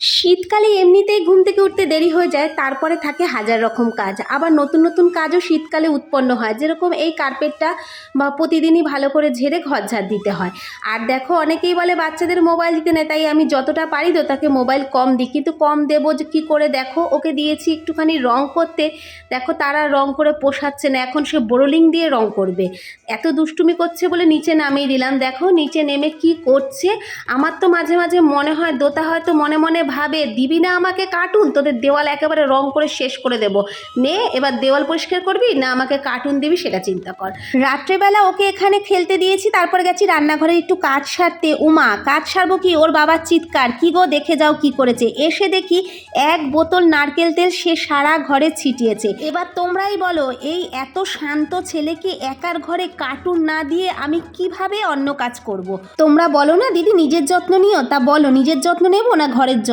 শীতকালে এমনিতেই ঘুম থেকে উঠতে দেরি হয়ে যায়, তারপরে থাকে হাজার রকম কাজ। আবার নতুন নতুন কাজও শীতকালে উৎপন্ন হয়। যেরকম এই কার্পেটটা বা প্রতিদিনই ভালো করে ঝেড়ে ঘর ঝাড় দিতে হয়। আর দেখো, অনেকেই বলে বাচ্চাদের মোবাইল দিতে নেয় তাই আমি যতটা পারি তো তাকে মোবাইল কম দিই। কিন্তু কম দেবো যে কী করে দেখো, ওকে দিয়েছি একটুখানি রং করতে। দেখো, তারা রং করে পোষাচ্ছে না, এখন সে বোরোলিং দিয়ে রং করবে। এত দুষ্টুমি করছে বলে নিচে নামিয়ে দিলাম। দেখো, নিচে নেমে কি করছে? আমার তো মাঝে মাঝে মনে হয়, দোতা হয়তো মনে মনে ভাবে, দিবি না আমাকে কার্টুন? তোদের দেওয়াল একেবারে রং করে শেষ করে দেব। নে, এবার দেওয়াল পরিষ্কার করবি, না আমাকে কার্টুন দিবি সেটা চিন্তা কর। রাত্রেবেলা ওকে এখানে খেলতে দিয়েছি, তারপরে গেছি রান্নাঘরে একটু কাজ সারতে। উমা, কাজ সারবো কি? ওর বাবার চিৎকার, কি গো, দেখে যাও কি করেছে? এসে দেখি এক বোতল নারকেল তেল সে সারা ঘরে ছিটিয়েছে। এবার তোমরাই বলো, এই এত শান্ত ছেলেকে একার ঘরে কার্টুন না দিয়ে আমি কীভাবে অন্য কাজ করব। তোমরা বলো না, দিদি নিজের যত্ন নিও? তা বলো, নিজের যত্ন নেব না ঘরের যত্ন